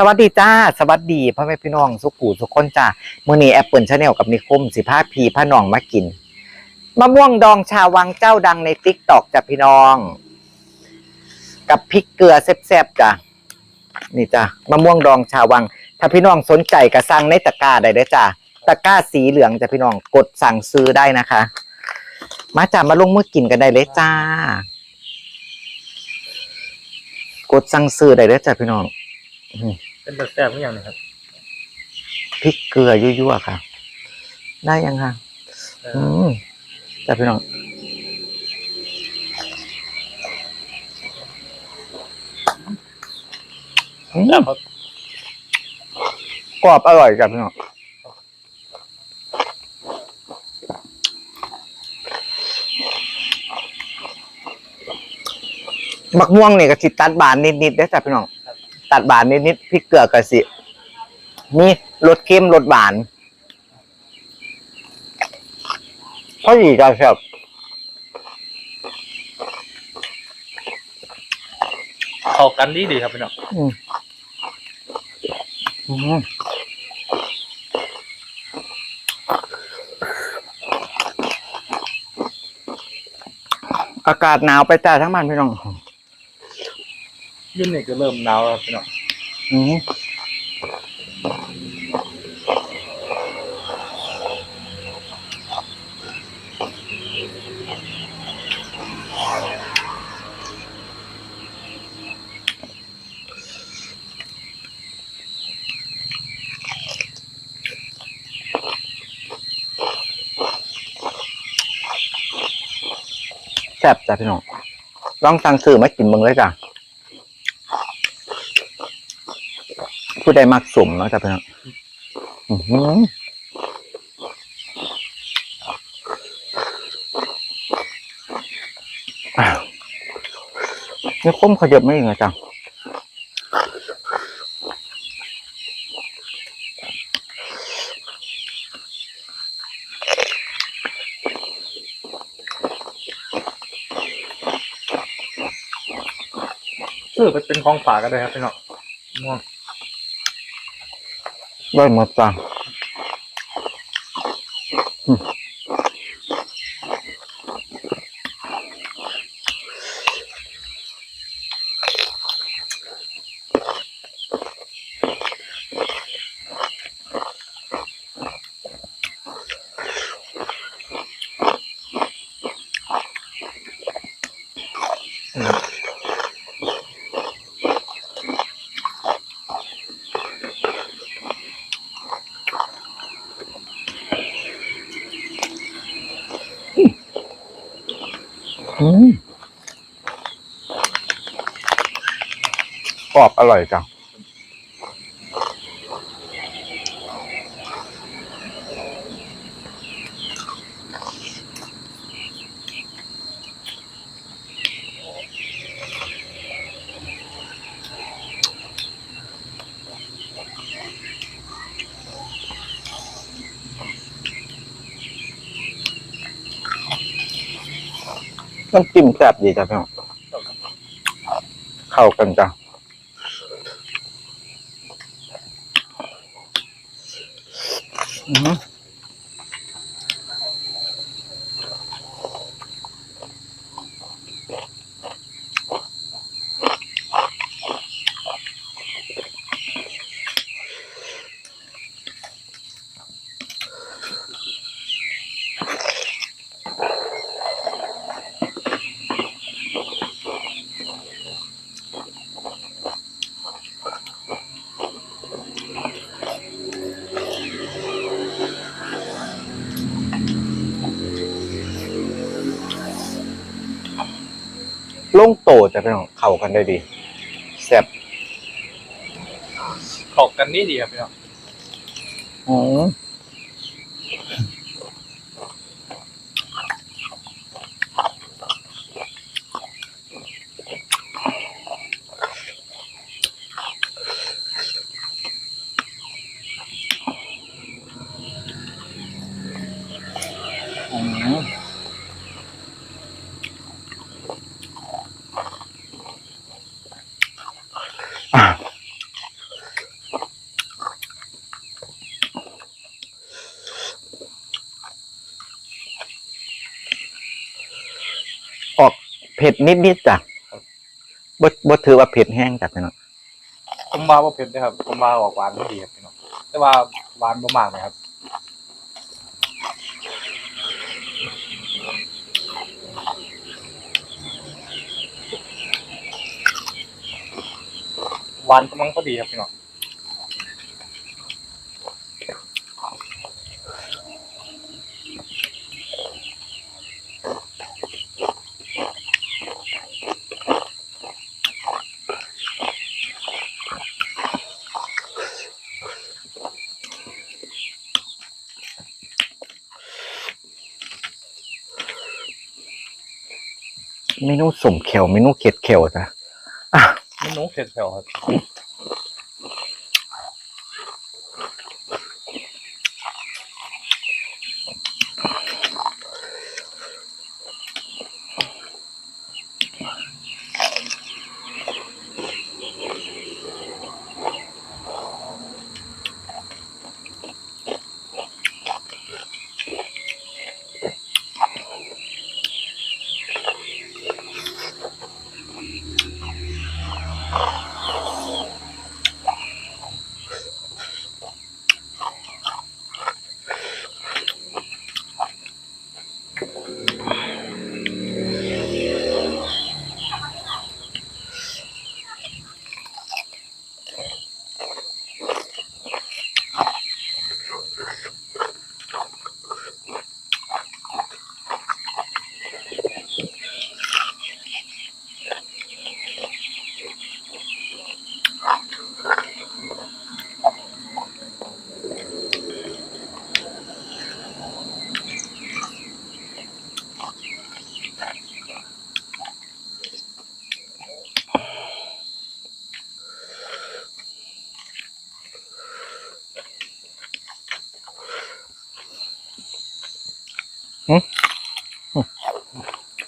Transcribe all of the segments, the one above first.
สวัสดีจ้า สวัสดีพ่อแม่พี่น้องสุกูทุกคนจ้ามื้อนี้แอปเปิลชาแนลกับนิคมสิพาพีพาน้องมากินมะม่วงดองชาววังเจ้าดังในติ๊กตอกจ้ะพี่น้อง กับพริกเกลือแซ่บๆจ้ะนี่จ้ะมะม่วงดองชาววัง ถ้าพี่น้องสนใจก็สั่งในตะกร้าได้เด้อจ้ะตะกร้าสีเหลืองจ้ะพี่น้องกดสั่งซื้อได้นะคะ มาจ้ะมาลงมือกินกันได้เลยจ้า กดสั่งซื้อได้เด้อจ้ะพี่น้อง เป็นแบบแซ่บทุกอย่างเลยครับพริกเกลือยั่วๆค่ะ ได้ยังค่ะ เออือมจ้ะพี่น้องอืมแซ่บครับกรอบอร่อยจ้ะพี่น้องมักม่วงเนี่ยก็สิตัดบานนิดๆได้อจ้ะพี่น้อง ตัดบานนิดๆพริกเกลือก็สิมีรสเค็มรสหวานพอดีจ้ะครับเข้ากันดีดีครับพี่น้องอืมอืมอากาศหนาวไปจ้าทั้งบ้านพี่น้อง ยุ่นนี่ก็เริ่มหนาวแล้วครับพี่น้องอืมแซ่บจ้ะพี่น้องลองสั่งซื้อมากินเบิ่งเลยจ้ะ ผู้ใดมักสมเนาะจ้ะพี่น้องนี่คมขยับไม่ยังไงจังซื้อไปเป็นของฝากก็ได้ครับพี่น้องม่วง ได้หมดจัง รอบอร่อยจัง น้ำจิ้มแซ่บดีจ้ะพี่น้องเข้ากันจ้ะ อือ ลงโตจะเป็นของเข้ากันได้ดีแซ่บ เข้ากันนี่ดีครับพี่น้อง อืมอืมอะ เผ็ดนิดๆจ้ะบ่บ่ถือว่าเผ็ดแห้งจ้ะพี่น้องผมว่าว่าเผ็ดนะครับผมว่าออกหวานไม่ดีครับพี่น้องแต่ว่าหวานบ่มากนะครับหวานกำลังพอดีครับพี่น้อง เมนูสมเขียวเมนูเข็ดเขียวจ้ะอะเมนูเผ็ดแผ่วครับ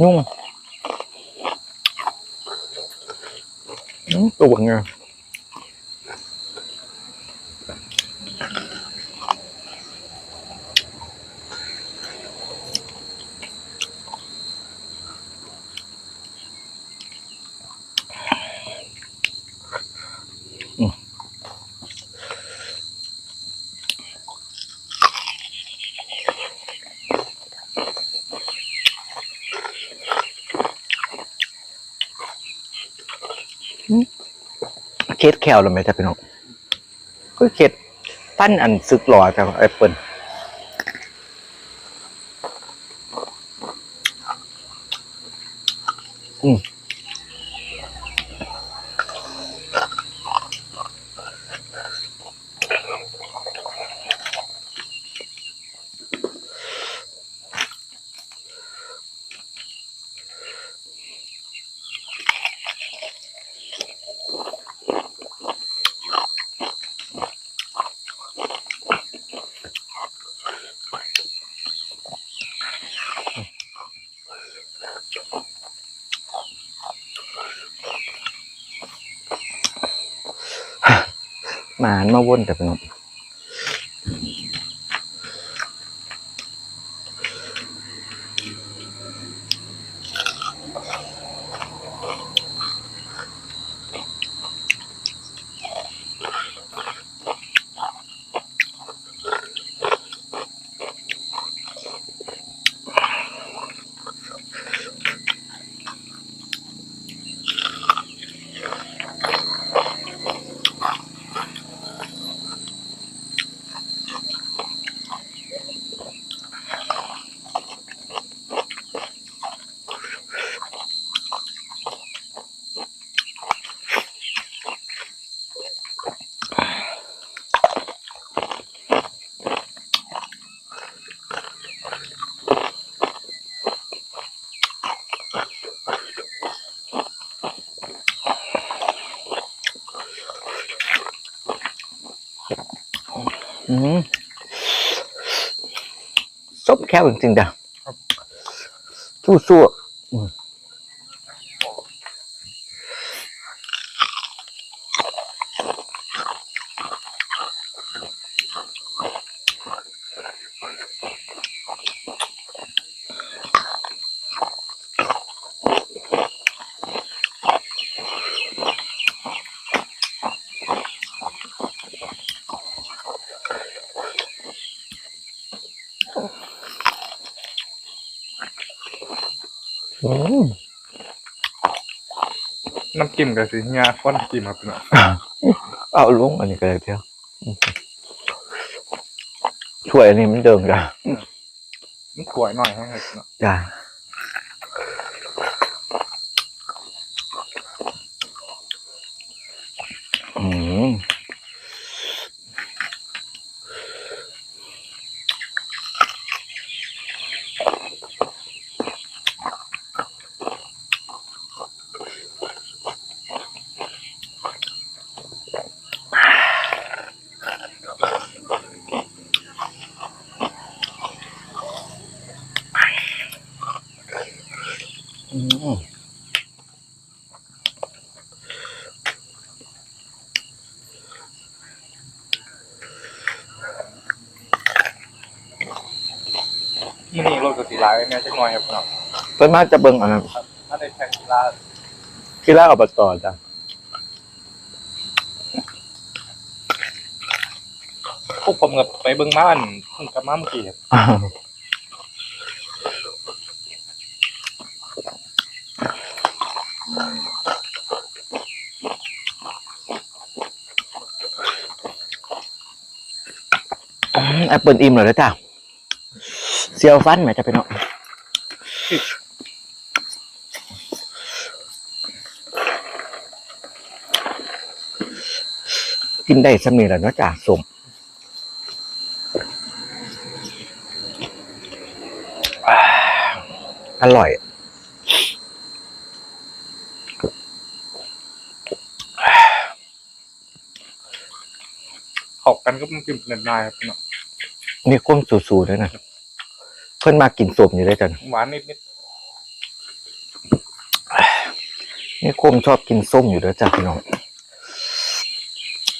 ยุ่งอืมตัวไงอืม เคสแควเลยไหมจ๊ะพี่น้องก็เค็ดปั้นอันซึกหล่อจ้ะแอปเปิลอืม มาหันมาวนแต่พี่น้องอืม ซบแควจริงๆจ้ะสู้ๆ น้ำจิ้มกับสิเฮียคนน้ำจิ้มครับพี่น้องเอาลุงอันนี้ก็เลยเที่ยวอืมช่วยอันนี้มันเดิมจ้ะมันกล้วยหน่อยให้ครับพี่น้องจ้ะอืม อืมมันนี่รถกับสีลายแม่ยจักหน่อยครับเน้องเพิ่นมาจะเบิ่งอันนั้นถ้าได้แข่งกีฬากีฬาอบตจ้ะพวกผมกับไปเบิ่งมาอันเพิ่งกลับมาเมื่อกี้ครับ แอปเปิลอิ่มเลยจ้ะเซียวฟันไหมจะพี่น้องกินได้สมีแล้วเนาะจ้ะสมอร่อยเข้ากันก็มันกินเป็นนายครับพี่น้อง มีก้มสูๆด้วยนะเพิ่นมากินสมอยู่ด้วยจ้ะหวานนิดนิดนี่คมชอบกินส้มอยู่แล้วจ้ะพี่น้อง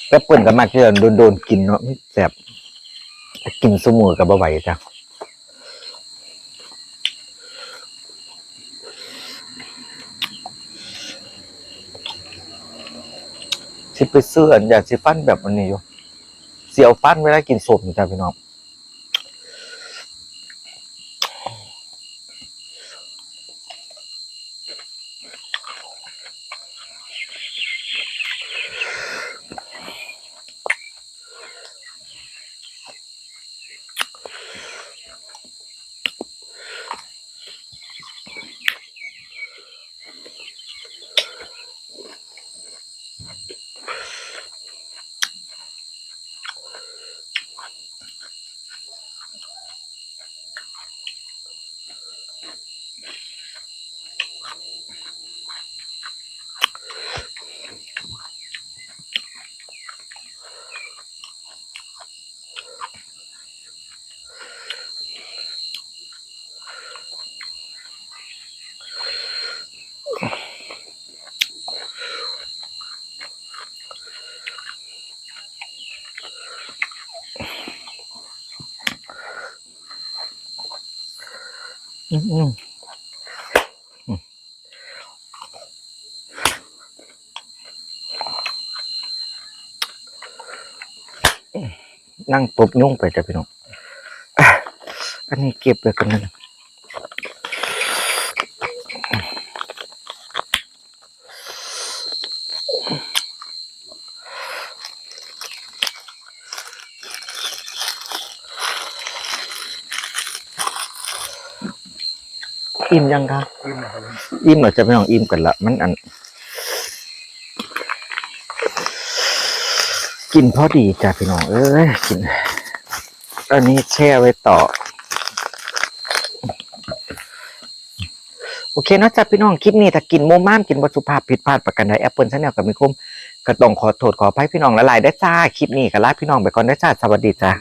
แอปเปิลก็มากที่จะโดนโดนๆกินเนาะแสบกินสมูกับบ่ไหวจ้ะสิไปซื้ออันอยากสิฟันแบบอันนี้อยู่เสียวฟันเวลากินส้มอยู่จ้ะพี่น้อง อืมอืมอืม นั่งปุบยุ่งไปจ้ะพี่น้อง อันนี้เก็บไว้กันนะ อิ่มยังคะขึ้นนะครับอิ่มเรอจะไม่ต้องอิ่มกันละมันอัน กินพอดีจ้ะพี่น้องเอ้ยกิน อันนี้แช่ไว้ต่อ โอเคนะจ้ะพี่น้องคลิปนี้ถ้ากินโมม่ามกินวัตถุภาพผิดพลาดประกันใดแอปเปิลชาแนลกับมิคุมก็ต้องขอโทษขออภัยพี่น้องละลายได้จ้าคลิปนี้ก็ลาพี่น้องไปก่อนได้จ้าสวัสดีจ้า